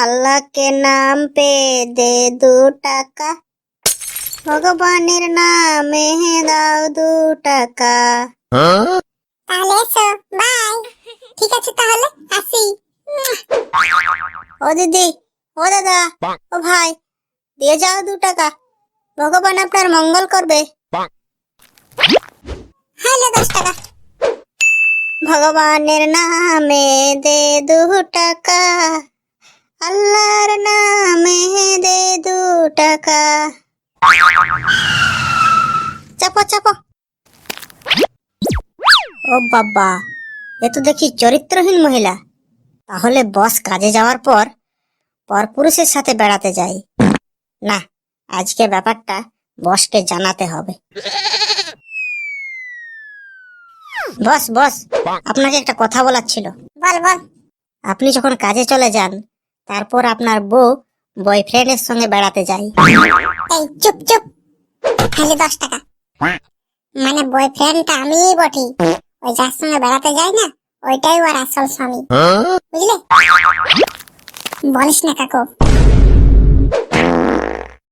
আল্লাহকে নাম পে দে দু টাকা। ভগবানের নামে দাও দু টাকা। তাহলে এসো বাই। ঠিক আছে তাহলে আসি। ও দিদি ও দাদা ও ভাই দিয়ে যাও দু টাকা। ভগবান আপনার মঙ্গল করবে। হ্যালো দশ টাকা। ভগবানের নামে দে দু টাকা। টাকা। চাপো চাপো। ও বাবা এ তো দেখি চরিত্রহীন মহিলা। তাহলে বস কাজে যাওয়ার পর পরপুরুষের সাথে বেড়াতে যাই। না আজকে ব্যাপারটা বসকে জানাতে হবে। বস বস আপনাকে একটা কথা বলার ছিল। বল বল। আপনি যখন কাজে চলে যান তারপর আপনার বউ বয়ফ্রেন্ডের সঙ্গে বেড়াতে যাই। এই চুপ চুপ। খালি দশ টাকা। মানে বয়ফ্রেন্ডটা আমি বটি। ওই যার সঙ্গে বেড়াতে যাই না ওইটাই ওর আসল স্বামী। বুঝলে? বলিস না কাকু।